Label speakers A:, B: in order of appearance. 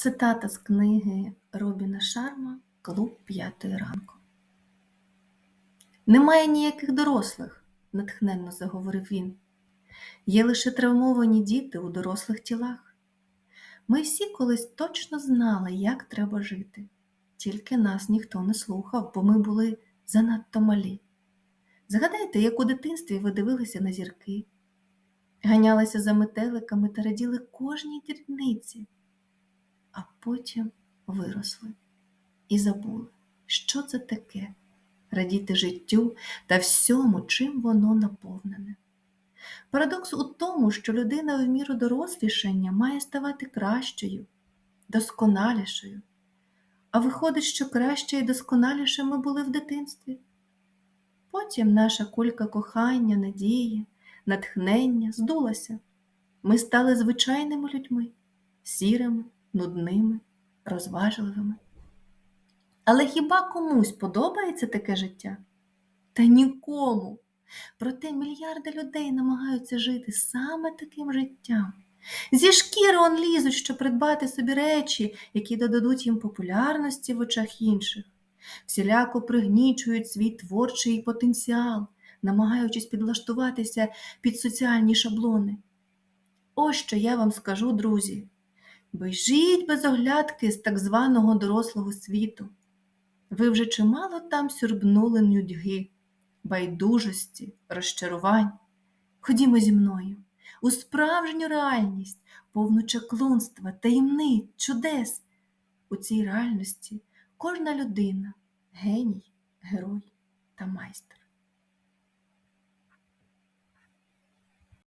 A: Цитата з книги Робіна Шарма Клуб п'ятої ранку. Немає ніяких дорослих, натхненно заговорив він. Є лише травмовані діти у дорослих тілах. Ми всі колись точно знали, як треба жити, тільки нас ніхто не слухав, бо ми були занадто малі. Згадайте, як у дитинстві ви дивилися на зірки, ганялися за метеликами та раділи кожній дрібниці, а потім виросли і забули, що це таке радіти життю та всьому, чим воно наповнене. Парадокс у тому, що людина в міру дорослішання має ставати кращою, досконалішою, а виходить, що краще і досконаліше ми були в дитинстві. Потім наша кулька кохання, надії, натхнення здулася. Ми стали звичайними людьми, сірими, нудними, розважливими. Але хіба комусь подобається таке життя? Та нікому. Проте мільярди людей намагаються жити саме таким життям. Зі шкіри он лізуть, щоб придбати собі речі, які додадуть їм популярності в очах інших, всіляко пригнічують свій творчий потенціал, намагаючись підлаштуватися під соціальні шаблони. Ось що я вам скажу, друзі. Бежіть без оглядки з так званого дорослого світу. Ви вже чимало там сюрбнули нудьги, байдужості, розчарувань. Ходімо зі мною у справжню реальність, повну чаклунства, таємниць, чудес. У цій реальності кожна людина геній, герой та майстер.